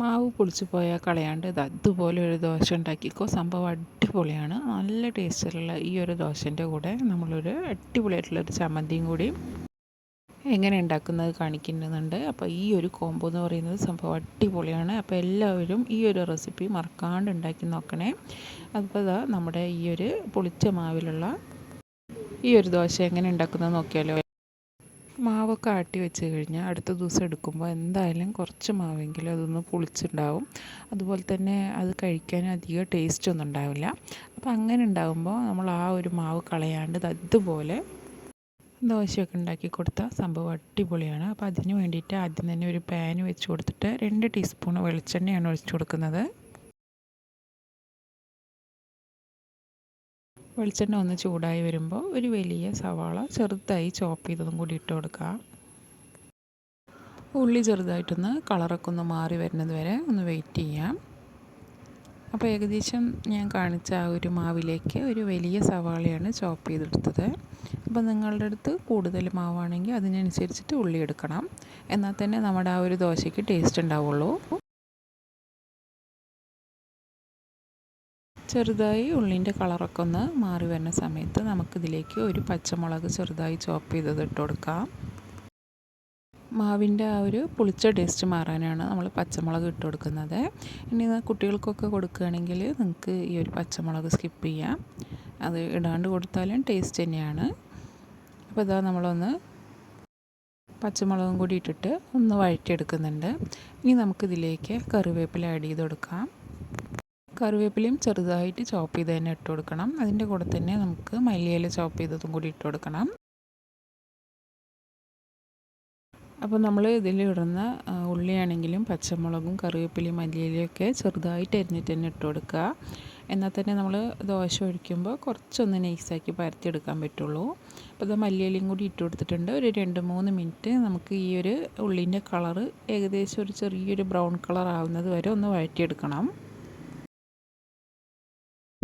മാവ് പൊളിച്ച് പോയാൽ കളയാണ്ട് ഇത് അതുപോലെ ഒരു ദോശ ഉണ്ടാക്കിക്കോ. സംഭവം അടിപൊളിയാണ്. നല്ല ടേസ്റ്റിലുള്ള ഈ ഒരു ദോശന്റെ കൂടെ നമ്മളൊരു അടിപൊളിയായിട്ടുള്ളൊരു ചമ്മന്തിയും കൂടി എങ്ങനെ ഉണ്ടാക്കുന്നത് കാണിക്കുന്നുണ്ട്. അപ്പോൾ ഈ ഒരു കോംബോ എന്ന് പറയുന്നത് സംഭവം അടിപൊളിയാണ്. അപ്പോൾ എല്ലാവരും ഈ ഒരു റെസിപ്പി മറക്കാണ്ട് ഉണ്ടാക്കി നോക്കണേ. അപ്പോൾ നമ്മുടെ ഈ ഒരു പൊളിച്ച മാവിലുള്ള ഈ ഒരു ദോശ എങ്ങനെ ഉണ്ടാക്കുന്നത് നോക്കിയാലോ. മാവൊക്കെ ആട്ടി വെച്ച് കഴിഞ്ഞാൽ അടുത്ത ദിവസം എടുക്കുമ്പോൾ എന്തായാലും കുറച്ച് മാവെങ്കിലും അതൊന്ന് പുളിച്ചുണ്ടാവും. അതുപോലെ തന്നെ അത് കഴിക്കാൻ അധികം ടേസ്റ്റ് ഒന്നും ഉണ്ടാവില്ല. അപ്പോൾ അങ്ങനെ ഉണ്ടാകുമ്പോൾ നമ്മൾ ആ ഒരു മാവ് കളയാണ്ട് അതുപോലെ ദോശയൊക്കെ ഉണ്ടാക്കി കൊടുത്ത സംഭവം അടിപൊളിയാണ്. അപ്പോൾ അതിന് വേണ്ടിയിട്ട് ആദ്യം തന്നെ ഒരു പാൻ വെച്ച് കൊടുത്തിട്ട് രണ്ട് ടീസ്പൂൺ വെളിച്ചെണ്ണയാണ് ഒഴിച്ച് കൊടുക്കുന്നത്. വെളിച്ചെണ്ണ ഒന്ന് ചൂടായി വരുമ്പോൾ ഒരു വലിയ സവാള ചെറുതായി ചോപ്പ് ചെയ്തതും കൂടി ഇട്ട് കൊടുക്കുക. ഉള്ളി ചെറുതായിട്ടൊന്ന് കളറൊക്കെ ഒന്ന് മാറി വരുന്നത് വരെ ഒന്ന് വെയിറ്റ് ചെയ്യാം. അപ്പോൾ ഏകദേശം ഞാൻ കാണിച്ച ആ ഒരു മാവിലേക്ക് ഒരു വലിയ സവാളയാണ് ചോപ്പ് ചെയ്തെടുത്തത്. അപ്പോൾ നിങ്ങളുടെ അടുത്ത് കൂടുതൽ മാവാണെങ്കിൽ അതിനനുസരിച്ചിട്ട് ഉള്ളി എടുക്കണം. എന്നാൽ തന്നെ നമ്മുടെ ആ ഒരു ദോശയ്ക്ക് ടേസ്റ്റ് ഉണ്ടാവുള്ളൂ. ചെറുതായി ഉള്ളിന്റെ കളറൊക്കെ ഒന്ന് മാറി വരുന്ന സമയത്ത് നമുക്കിതിലേക്ക് ഒരു പച്ചമുളക് ചെറുതായി ചോപ്പ് ചെയ്തത് ഇട്ട് കൊടുക്കാം. മാവിന്റെ ആ ഒരു പുളിച്ച ടേസ്റ്റ് മാറാനാണ് നമ്മൾ പച്ചമുളക് ഇട്ട് കൊടുക്കുന്നത്. ഇനി കുട്ടികൾക്കൊക്കെ കൊടുക്കുകയാണെങ്കിൽ നിങ്ങൾക്ക് ഈ ഒരു പച്ചമുളക് സ്കിപ്പ് ചെയ്യാം. അത് ഇടാണ്ട് കൊടുത്താലും ടേസ്റ്റ് തന്നെയാണ്. അപ്പോൾ ഇതാ നമ്മളൊന്ന് പച്ചമുളകും കൂടി ഇട്ടിട്ട് ഒന്ന് വഴറ്റിയെടുക്കുന്നുണ്ട്. ഇനി നമുക്കിതിലേക്ക് കറിവേപ്പില ആഡ് ചെയ്ത് കൊടുക്കാം. കറിവേപ്പിലയും ചെറുതായിട്ട് ചോപ്പ് ചെയ്ത് തന്നെ ഇട്ട് കൊടുക്കണം. അതിന്റെ കൂടെ തന്നെ നമുക്ക് മല്ലിയില ചോപ്പ് ചെയ്തതും കൂടി ഇട്ട് കൊടുക്കണം. അപ്പോൾ നമ്മൾ ഇതിലിടുന്ന ഉള്ളിയാണെങ്കിലും പച്ചമുളകും കറിവേപ്പിലയും മല്ലിയിലയൊക്കെ ചെറുതായിട്ട് അരിഞ്ഞിട്ട് തന്നെ ഇട്ട് കൊടുക്കുക. എന്നാൽ തന്നെ നമ്മൾ ദോശ ഒഴിക്കുമ്പോൾ കുറച്ചൊന്ന് നൈസാക്കി പരത്തിയെടുക്കാൻ പറ്റുള്ളൂ. അപ്പോൾ ഇത് മല്ലിയിലയും കൂടി ഇട്ട് കൊടുത്തിട്ടുണ്ട്. ഒരു രണ്ട് മൂന്ന് മിനിറ്റ് നമുക്ക് ഈ ഒരു ഉള്ളിന്റെ കളറ് ഏകദേശം ഒരു ചെറിയൊരു ബ്രൗൺ കളർ ആവുന്നത് വരെ ഒന്ന് വഴറ്റിയെടുക്കണം.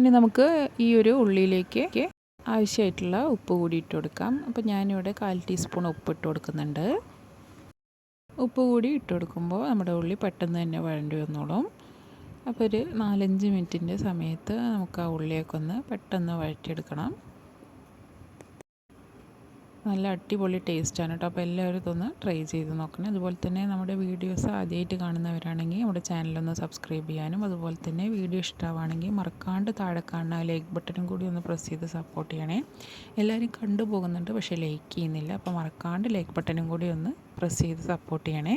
ഇനി നമുക്ക് ഈ ഒരു ഉള്ളിയിലേക്ക് ആവശ്യമായിട്ടുള്ള ഉപ്പ് കൂടി ഇട്ട് കൊടുക്കാം. അപ്പോൾ ഞാനിവിടെ കാൽ ടീസ്പൂൺ ഉപ്പ് ഇട്ട് കൊടുക്കുന്നുണ്ട്. ഉപ്പ് കൂടി ഇട്ട് കൊടുക്കുമ്പോൾ നമ്മുടെ ഉള്ളി പെട്ടെന്ന് തന്നെ വഴണ്ടി വന്നോളും. അപ്പോൾ ഒരു നാലഞ്ച് മിനിറ്റിന്റെ സമയത്ത് നമുക്ക് ആ ഉള്ളിയൊക്കെ ഒന്ന് പെട്ടെന്ന് വഴറ്റിയെടുക്കണം. നല്ല അടിപൊളി ടേസ്റ്റാണ് കേട്ടോ. അപ്പോൾ എല്ലാവരും ഇതൊന്ന് ട്രൈ ചെയ്ത് നോക്കണം. അതുപോലെ തന്നെ നമ്മുടെ വീഡിയോസ് ആദ്യമായിട്ട് കാണുന്നവരാണെങ്കിൽ നമ്മുടെ ചാനലൊന്ന് സബ്സ്ക്രൈബ് ചെയ്യാനും അതുപോലെ തന്നെ വീഡിയോ ഇഷ്ടമാണെങ്കിൽ മറക്കാണ്ട് താഴെ കാണുന്ന ലൈക്ക് ബട്ടണും കൂടി ഒന്ന് പ്രസ് ചെയ്ത് സപ്പോർട്ട് ചെയ്യണേ. എല്ലാവരും കണ്ടുപോകുന്നുണ്ട് പക്ഷേ ലൈക്ക് ചെയ്യുന്നില്ല. അപ്പോൾ മറക്കാണ്ട് ലൈക്ക് ബട്ടണും കൂടി ഒന്ന് പ്രസ് ചെയ്ത് സപ്പോർട്ട് ചെയ്യണേ.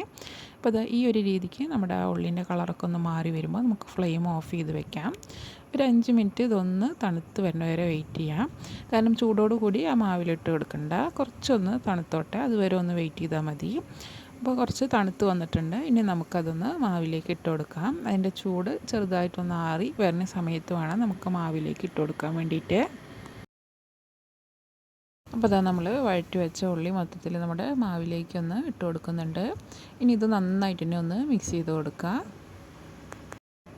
അപ്പോൾ അത് ഈ ഒരു രീതിക്ക് നമ്മുടെ ഉള്ളിന്റെ കളറൊക്കെ ഒന്ന് മാറി വരുമ്പോൾ നമുക്ക് ഫ്ലെയിം ഓഫ് ചെയ്ത് വെക്കാം. ഒരു അഞ്ച് മിനിറ്റ് ഇതൊന്ന് തണുത്ത് വരണ വരെ വെയിറ്റ് ചെയ്യാം. കാരണം ചൂടോട് കൂടി ആ മാവിലിട്ട് കൊടുക്കണ്ട. കുറച്ചൊന്ന് തണുത്തോട്ടെ. അതുവരെ ഒന്ന് വെയിറ്റ് ചെയ്താൽ മതി. അപ്പോൾ കുറച്ച് തണുത്ത് വന്നിട്ടുണ്ട്. ഇനി നമുക്കതൊന്ന് മാവിലേക്ക് ഇട്ട് കൊടുക്കാം. അതിന്റെ ചൂട് ചെറുതായിട്ടൊന്ന് ആറി വരുന്ന സമയത്ത് വേണം നമുക്ക് മാവിലേക്ക് ഇട്ട് കൊടുക്കാൻ വേണ്ടിയിട്ട്. അപ്പോൾ അതാ നമ്മൾ വഴറ്റി വെച്ച ഉള്ളി മൊത്തത്തിൽ നമ്മുടെ മാവിലേക്കൊന്ന് ഇട്ട് കൊടുക്കുന്നുണ്ട്. ഇനി ഇത് നന്നായിട്ട് തന്നെ ഒന്ന് മിക്സ് ചെയ്ത് കൊടുക്കുക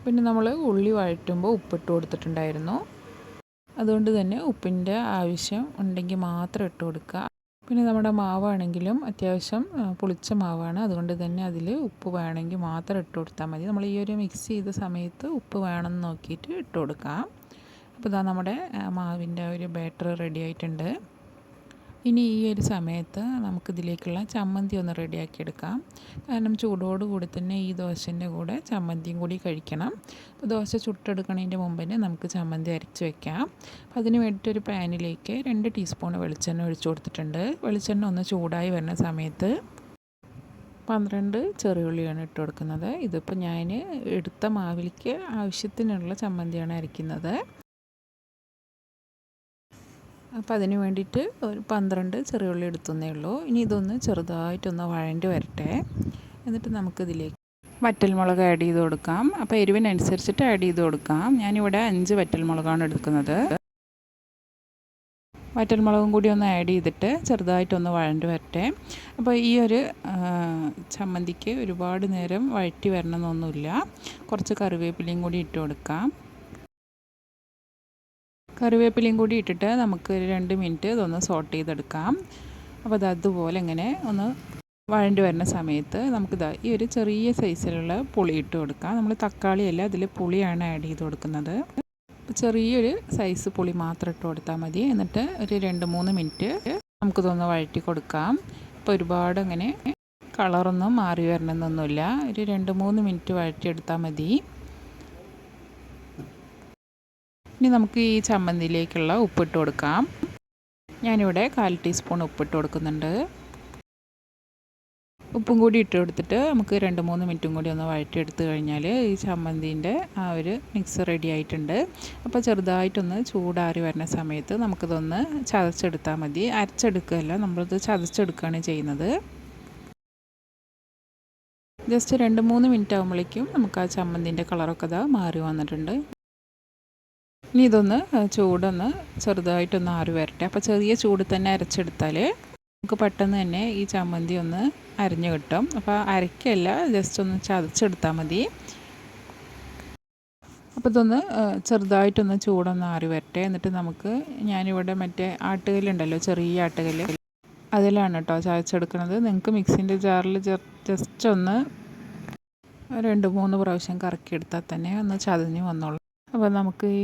പിന്നെ നമ്മൾ ഉള്ളി വഴറ്റുമ്പോൾ ഉപ്പിട്ട് കൊടുത്തിട്ടുണ്ടായിരുന്നു. അതുകൊണ്ട് തന്നെ ഉപ്പിന്റെ ആവശ്യം ഉണ്ടെങ്കിൽ മാത്രം ഇട്ട് കൊടുക്കുക. പിന്നെ നമ്മുടെ മാവാണെങ്കിലും അത്യാവശ്യം പുളിച്ച മാവാണ്. അതുകൊണ്ട് തന്നെ അതിൽ ഉപ്പ് വേണമെങ്കിൽ മാത്രം ഇട്ട് കൊടുത്താൽ മതി. നമ്മൾ ഈ ഒരു മിക്സ് ചെയ്ത സമയത്ത് ഉപ്പ് വേണമെന്ന് നോക്കിയിട്ട് ഇട്ട് കൊടുക്കാം. അപ്പോൾ ഇതാ നമ്മുടെ മാവിന്റെ ഒരു ബാറ്റർ റെഡി ആയിട്ടുണ്ട്. ഇനി ഈ ഒരു സമയത്ത് നമുക്കിതിലേക്കുള്ള ചമ്മന്തി ഒന്ന് റെഡിയാക്കി എടുക്കാം കാരണം ചൂടോടുകൂടി തന്നെ ഈ ദോശന്റെ കൂടെ ചമ്മന്തിയും കൂടി കഴിക്കണം. അപ്പോൾ ദോശ ചുട്ടെടുക്കണതിന്റെ മുമ്പ് തന്നെ നമുക്ക് ചമ്മന്തി അരച്ച് വെക്കാം. അപ്പോൾ അതിന് വേണ്ടിയിട്ട് ഒരു പാനിലേക്ക് രണ്ട് ടീസ്പൂൺ വെളിച്ചെണ്ണ ഒഴിച്ചു കൊടുത്തിട്ടുണ്ട്. വെളിച്ചെണ്ണ ഒന്ന് ചൂടായി വരുന്ന സമയത്ത് പന്ത്രണ്ട് ചെറിയുള്ളിയാണ് ഇട്ട് കൊടുക്കുന്നത്. ഇതിപ്പോൾ ഞാൻ എടുത്ത മാവിലേക്ക് ആവശ്യത്തിനുള്ള ചമ്മന്തിയാണ് അരയ്ക്കുന്നത്. അപ്പോൾ അതിന് വേണ്ടിയിട്ട് ഒരു പന്ത്രണ്ട് ചെറിയ ഉള്ളി എടുത്തുന്നേ ഉള്ളൂ. ഇനി ഇതൊന്ന് ചെറുതായിട്ടൊന്ന് വഴണ്ടി വരട്ടെ. എന്നിട്ട് നമുക്കിതിലേക്ക് വറ്റൽമുളക് ആഡ് ചെയ്ത് കൊടുക്കാം. അപ്പോൾ എരിവിനനുസരിച്ചിട്ട് ആഡ് ചെയ്ത് കൊടുക്കാം. ഞാനിവിടെ അഞ്ച് വറ്റൽമുളകാണ് എടുക്കുന്നത്. വറ്റൽമുളകും കൂടി ഒന്ന് ആഡ് ചെയ്തിട്ട് ചെറുതായിട്ടൊന്ന് വഴണ്ടി വരട്ടെ. അപ്പോൾ ഈ ഒരു ചമ്മന്തിക്ക് ഒരുപാട് നേരം വഴറ്റി വരണമെന്നൊന്നുമില്ല. കുറച്ച് കറിവേപ്പിലയും കൂടി ഇട്ട് കൊടുക്കാം. കറിവേപ്പിലയും കൂടി ഇട്ടിട്ട് നമുക്ക് രണ്ട് മിനിറ്റ് ഇതൊന്ന് സോട്ട് ചെയ്തെടുക്കാം. അപ്പോൾ അത് അതുപോലെ ഇങ്ങനെ ഒന്ന് വഴണ്ടി വരുന്ന സമയത്ത് നമുക്കിത് ഈ ഒരു ചെറിയ സൈസിലുള്ള പുളി ഇട്ട് കൊടുക്കാം. നമ്മൾ തക്കാളിയല്ല അതിൽ പുളിയാണ് ആഡ് ചെയ്ത് കൊടുക്കുന്നത്. ചെറിയൊരു സൈസ് പുളി മാത്രം ഇട്ട് കൊടുത്താൽ മതി. എന്നിട്ട് ഒരു രണ്ട് മൂന്ന് മിനിറ്റ് നമുക്കിതൊന്ന് വഴറ്റി കൊടുക്കാം. ഇപ്പോൾ ഒരുപാട് അങ്ങനെ കളറൊന്നും മാറി വരണമെന്നൊന്നുമില്ല. ഒരു രണ്ട് മൂന്ന് മിനിറ്റ് വഴറ്റിയെടുത്താൽ മതി. ഇനി നമുക്ക് ഈ ചമ്മന്തിയിലേക്കുള്ള ഉപ്പിട്ട് കൊടുക്കാം. ഞാനിവിടെ കാൽ ടീസ്പൂൺ ഉപ്പിട്ട് കൊടുക്കുന്നുണ്ട്. ഉപ്പും കൂടി ഇട്ട് കൊടുത്തിട്ട് നമുക്ക് രണ്ട് മൂന്ന് മിനിറ്റും കൂടി ഒന്ന് വഴറ്റിയെടുത്ത് കഴിഞ്ഞാൽ ഈ ചമ്മന്തിന്റെ ആ ഒരു മിക്സ് റെഡി ആയിട്ടുണ്ട്. അപ്പോൾ ചെറുതായിട്ടൊന്ന് ചൂടാറി വരുന്ന സമയത്ത് നമുക്കിതൊന്ന് ചതച്ചെടുത്താൽ മതി. അരച്ചെടുക്കുകയല്ല നമ്മളിത് ചതച്ചെടുക്കുകയാണ് ചെയ്യുന്നത്. ജസ്റ്റ് രണ്ട് മൂന്ന് മിനിറ്റ് ആകുമ്പോഴേക്കും നമുക്ക് ആ ചമ്മന്തിന്റെ കളറൊക്കെ ഇതാ മാറി വന്നിട്ടുണ്ട്. ഇനി ഇതൊന്ന് ചൂടൊന്ന് ചെറുതായിട്ടൊന്ന് ആറി വരട്ടെ. അപ്പോൾ ചെറിയ ചൂട് തന്നെ അരച്ചെടുത്താൽ നമുക്ക് പെട്ടെന്ന് തന്നെ ഈ ചമ്മന്തി ഒന്ന് അരിഞ്ഞ് കിട്ടും. അപ്പോൾ അരയ്ക്കല്ല ജസ്റ്റ് ഒന്ന് ചതച്ചെടുത്താൽ മതി. അപ്പോൾ ഇതൊന്ന് ചെറുതായിട്ടൊന്ന് ചൂടൊന്ന് ആറി വരട്ടെ. എന്നിട്ട് നമുക്ക് ഞാനിവിടെ മറ്റേ ആട്ടുകല്ലുണ്ടല്ലോ ചെറിയ ആട്ടുകല്ല്. അതിലാണ് കേട്ടോ ചതച്ചെടുക്കുന്നത് നിങ്ങൾക്ക് മിക്സിന്റെ ജാറിൽ ജസ്റ്റ് ഒന്ന് രണ്ട് മൂന്ന് പ്രാവശ്യം കറക്കിയെടുത്താൽ തന്നെ ഒന്ന് ചതഞ്ഞ് വന്നോളൂ. അപ്പോൾ നമുക്ക് ഈ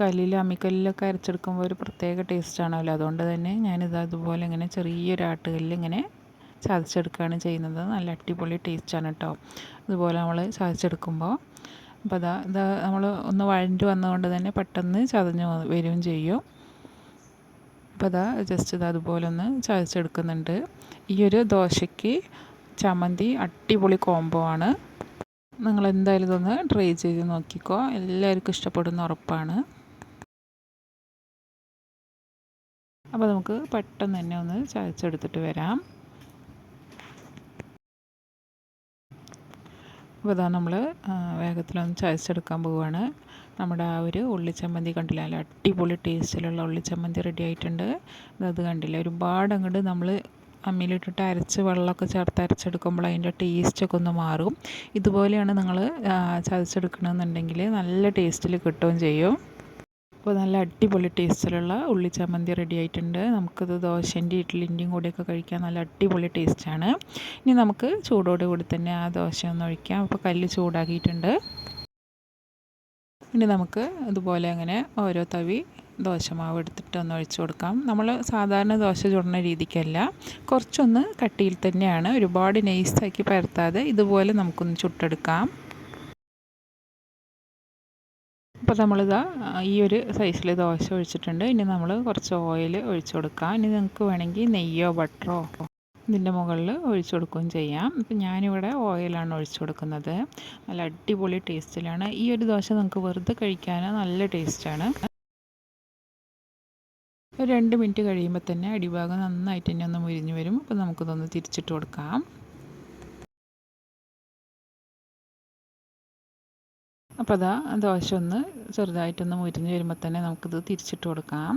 കല്ലിൽ അമ്മിക്കല്ലിലൊക്കെ അരച്ചെടുക്കുമ്പോൾ ഒരു പ്രത്യേക ടേസ്റ്റ് ആണല്ലോ. അതുകൊണ്ട് തന്നെ ഞാനിത് അതുപോലെ ഇങ്ങനെ ചെറിയൊരു ആട്ടുകല്ലിൽ ഇങ്ങനെ ചതച്ചെടുക്കുകയാണ് ചെയ്യുന്നത്. നല്ല അടിപൊളി ടേസ്റ്റാണ് കേട്ടോ അതുപോലെ നമ്മൾ ചതച്ചെടുക്കുമ്പോൾ അപ്പോൾ അതാ ഇതാ നമ്മൾ ഒന്ന് വഴഞ്ഞു വന്നതുകൊണ്ട് തന്നെ പെട്ടെന്ന് ചതഞ്ഞ് വരികയും ചെയ്യും. അപ്പോൾ അതാ ജസ്റ്റ് ഇത് അതുപോലെ ഒന്ന് ചതച്ചെടുക്കുന്നുണ്ട്. ഈ ഒരു ദോശയ്ക്ക് ചമ്മന്തി അടിപൊളി കോംബോ ആണ്. നിങ്ങൾ എന്തായാലും ഇതൊന്ന് ട്രൈ ചെയ്ത് നോക്കിക്കോ. എല്ലാവർക്കും ഇഷ്ടപ്പെടുന്ന ഉറപ്പാണ്. അപ്പോൾ നമുക്ക് പെട്ടെന്ന് തന്നെ ഒന്ന് ചതച്ചെടുത്തിട്ട് വരാം. അപ്പോൾ ഇതാ നമ്മൾ വേഗത്തിലൊന്ന് ചതച്ചെടുക്കാൻ പോവുകയാണ് നമ്മുടെ ആ ഒരു ഉള്ളിച്ചമ്മന്തി കണ്ടില്ല? അടിപൊളി ടേസ്റ്റിലുള്ള ഉള്ളിച്ചമ്മന്തി റെഡി ആയിട്ടുണ്ട്. അത് കണ്ടില്ല? ഒരുപാട് അങ്ങോട്ട് നമ്മൾ അമ്മിയിലിട്ടിട്ട് അരച്ച് വെള്ളമൊക്കെ ചേർത്ത് അരച്ചെടുക്കുമ്പോൾ അതിന്റെ ടേസ്റ്റൊക്കെ ഒന്ന് മാറും. ഇതുപോലെയാണ് നിങ്ങൾ ചതച്ചെടുക്കണമെന്നുണ്ടെങ്കിൽ നല്ല ടേസ്റ്റിൽ കിട്ടുകയും ചെയ്യും. അപ്പോൾ നല്ല അടിപൊളി ടേസ്റ്റിലുള്ള ഉള്ളി ചമ്മന്തി റെഡി ആയിട്ടുണ്ട്. നമുക്കത് ദോശന്റെ ഇഡ്ഡലിന്റെയും കൂടെയൊക്കെ കഴിക്കാൻ നല്ല അടിപൊളി ടേസ്റ്റാണ്. ഇനി നമുക്ക് ചൂടോട് കൂടി തന്നെ ആ ദോശ ഒന്ന് ഒഴിക്കാം. അപ്പോൾ കല്ല് ചൂടാക്കിയിട്ടുണ്ട്. ഇനി നമുക്ക് ഇതുപോലെ അങ്ങനെ ഓരോ തവി ദോശമാവ് എടുത്തിട്ട് ഒന്ന് ഒഴിച്ചു കൊടുക്കാം. നമ്മൾ സാധാരണ ദോശ ചുടുന്ന രീതിക്കല്ല. കുറച്ചൊന്ന് കട്ടിയിൽ തന്നെയാണ്. ഒരുപാട് നൈസാക്കി പരത്താതെ ഇതുപോലെ നമുക്കൊന്ന് ചുട്ടെടുക്കാം. അപ്പോൾ നമ്മളിതാ ഈ ഒരു സൈസിൽ ദോശ ഒഴിച്ചിട്ടുണ്ട്. ഇനി നമ്മൾ കുറച്ച് ഓയിൽ ഒഴിച്ചു കൊടുക്കാം. ഇനി നിങ്ങൾക്ക് വേണമെങ്കിൽ നെയ്യോ ബട്ടറോ ഇതിന്റെ മുകളിൽ ഒഴിച്ചു കൊടുക്കുകയും ചെയ്യാം. ഇപ്പം ഞാനിവിടെ ഓയിലാണ് ഒഴിച്ചു കൊടുക്കുന്നത്. നല്ല അടിപൊളി ടേസ്റ്റിലാണ്. ഈ ഒരു ദോശ നമുക്ക് വെറുതെ കഴിക്കാൻ നല്ല ടേസ്റ്റാണ്. ഒരു രണ്ട് മിനിറ്റ് കഴിയുമ്പോൾ തന്നെ അടിഭാഗം നന്നായിട്ട് തന്നെ ഒന്ന് മുരിഞ്ഞ് വരും. അപ്പോൾ നമുക്കിതൊന്ന് തിരിച്ചിട്ട് കൊടുക്കാം. അപ്പോൾ അതാ ദോശ ഒന്ന് ചെറുതായിട്ടൊന്ന് മുരിഞ്ഞ് വരുമ്പോൾ തന്നെ നമുക്കിത് തിരിച്ചിട്ട് കൊടുക്കാം.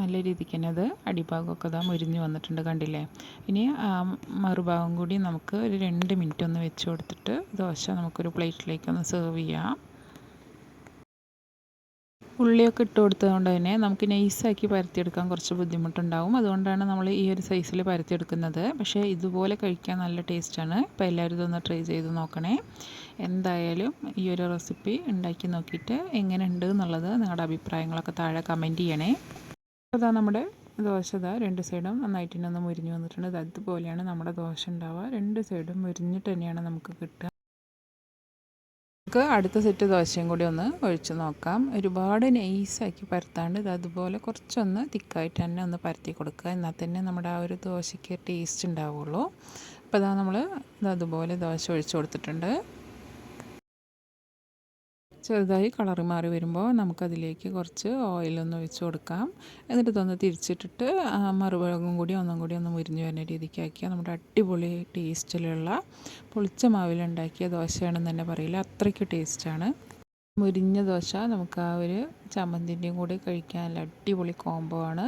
നല്ല രീതിക്ക് തന്നെ അത് അടിഭാഗമൊക്കെ അതാ മുരിഞ്ഞ് വന്നിട്ടുണ്ട് കണ്ടില്ലേ? ഇനി മറുഭാഗം കൂടി നമുക്ക് ഒരു രണ്ട് മിനിറ്റ് ഒന്ന് വെച്ച് കൊടുത്തിട്ട് ദോശ നമുക്കൊരു പ്ലേറ്റിലേക്ക് ഒന്ന് സെർവ് ചെയ്യാം. ഉള്ളിയൊക്കെ ഇട്ട് കൊടുത്തതുകൊണ്ട് തന്നെ നമുക്ക് നൈസാക്കി പരത്തിയെടുക്കാൻ കുറച്ച് ബുദ്ധിമുട്ടുണ്ടാവും. അതുകൊണ്ടാണ് നമ്മൾ ഈ ഒരു സൈസിൽ പരത്തിയെടുക്കുന്നത്. പക്ഷേ ഇതുപോലെ കഴിക്കാൻ നല്ല ടേസ്റ്റാണ് അപ്പോൾ എല്ലാവരും ഇതൊന്ന് ട്രൈ ചെയ്ത് നോക്കണേ. എന്തായാലും ഈ ഒരു റെസിപ്പി ഉണ്ടാക്കി നോക്കിയിട്ട് എങ്ങനെയുണ്ട് എന്നുള്ളത് നിങ്ങളുടെ അഭിപ്രായങ്ങളൊക്കെ താഴെ കമന്റ് ചെയ്യണേ. അതാ നമ്മുടെ ദോശ ഇതാ രണ്ട് സൈഡും നന്നായിട്ട് തന്നെ ഒന്ന് മുരിഞ്ഞ് വന്നിട്ടുണ്ട്. അതുപോലെയാണ് നമ്മുടെ ദോശ ഉണ്ടാവുക. രണ്ട് സൈഡും മുരിഞ്ഞിട്ട് തന്നെയാണ് നമുക്ക് കിട്ടുക. നമുക്ക് അടുത്ത സെറ്റ് ദോശയും കൂടി ഒന്ന് ഒഴിച്ച് നോക്കാം. ഒരുപാട് നൈസാക്കി പരത്താണ്ട് ഇത് അതുപോലെ കുറച്ചൊന്ന് തിക്കായിട്ട് തന്നെ ഒന്ന് പരത്തി കൊടുക്കുക. എന്നാൽ തന്നെ നമ്മുടെ ആ ഒരു ദോശയ്ക്ക് ടേസ്റ്റ് ഉണ്ടാവുള്ളൂ. അപ്പോൾ അതാ നമ്മൾ ഇത് അതുപോലെ ദോശ ഒഴിച്ച് കൊടുത്തിട്ടുണ്ട്. ചെറുതായി കളർ മാറി വരുമ്പോൾ നമുക്കതിലേക്ക് കുറച്ച് ഓയിലൊന്ന് ഒഴിച്ച് കൊടുക്കാം. എന്നിട്ട് ഇതൊന്ന് തിരിച്ചിട്ടിട്ട് മറുഭാഗം കൂടി ഒന്നും കൂടി ഒന്ന് മുരിഞ്ഞ് വരുന്ന രീതിക്ക് ആക്കിയാൽ നമ്മുടെ അടിപൊളി ടേസ്റ്റിലുള്ള പൊളിച്ച മാവിലുണ്ടാക്കിയ ദോശയാണെന്ന് തന്നെ പറയില്ല. അത്രയ്ക്ക് ടേസ്റ്റാണ് മുരിഞ്ഞ ദോശ നമുക്ക് ആ ഒരു ചമ്മന്തിന്റെയും കൂടി കഴിക്കാൻ അടിപൊളി കോംബോ ആണ്.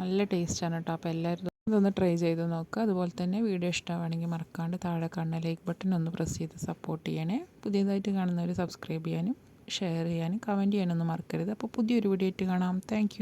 നല്ല ടേസ്റ്റാണ് കേട്ടോ അപ്പോൾ എല്ലാവരും ഇതൊന്ന് ട്രൈ ചെയ്ത് നോക്കുക അതുപോലെ തന്നെ വീഡിയോ ഇഷ്ടമാണെങ്കിൽ മറക്കാണ്ട് താഴെ കാണുന്ന ലൈക്ക് ബട്ടൺ ഒന്ന് പ്രസ് ചെയ്ത് സപ്പോർട്ട് ചെയ്യണേ. പുതിയതായിട്ട് കാണുന്നവർ സബ്സ്ക്രൈബ് ചെയ്യാനും ഷെയർ ചെയ്യാനും കമന്റ് ചെയ്യാനൊന്നും മറക്കരുത്. അപ്പോൾ പുതിയൊരു വീഡിയോ ആയിട്ട് കാണാം. താങ്ക്